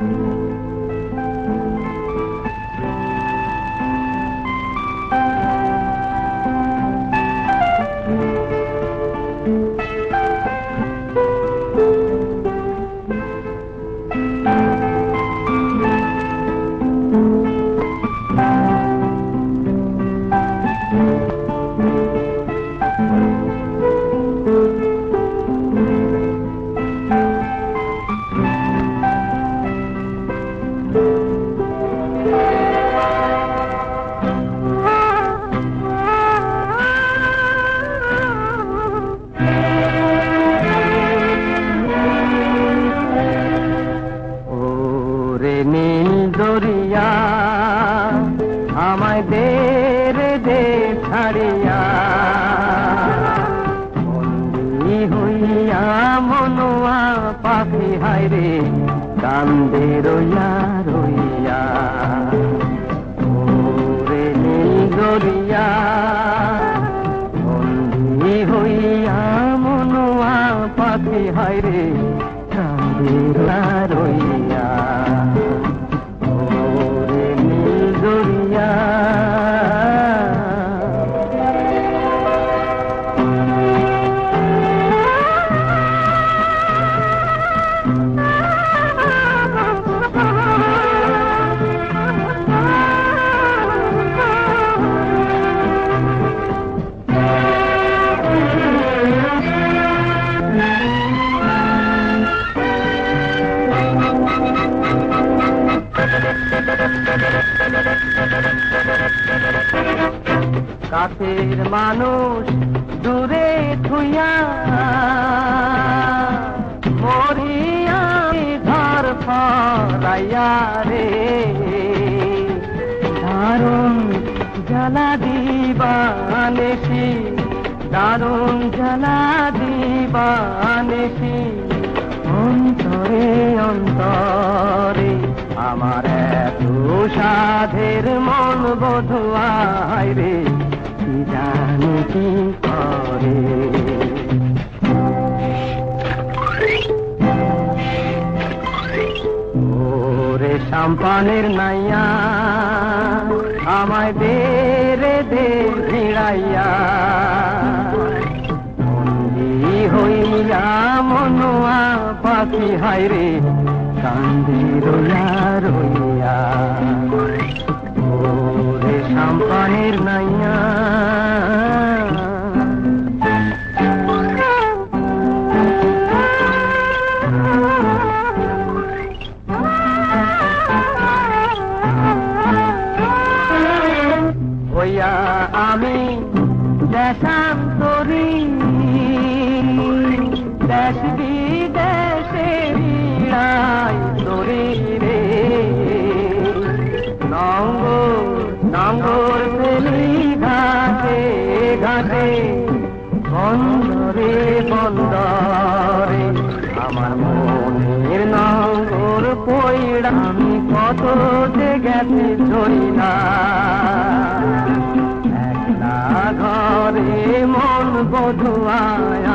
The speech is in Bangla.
ওরে নীল দরিয়া আমায় দে দে ছাড়িয়া। বন্দি হইয়া মনোয়া পাখি হাইরে কান্দে রইয়া কাছের মানুষ দূরে থুইয়া মরিয়া ঘর ফরাইয়া রে। দারুণ জ্বালা দিবানেছি দারুণ জ্বালা দিবানেছি অন্তরে অন্তরে আমার এত সাধের মন বোধুয়াই রে জানি কি করে? ওরে সাম্পানের নাইয়া, আমায় দে রে, দে ভিড়াইয়া। হইয়া মনোয়া পাখি হাইরে কান্দি রইয়া রইয়া নাইয়া। আমার মনের নগর পইড়া আমি কত যে গেছি ধরি না একলা ঘরে মন বধুয়ায়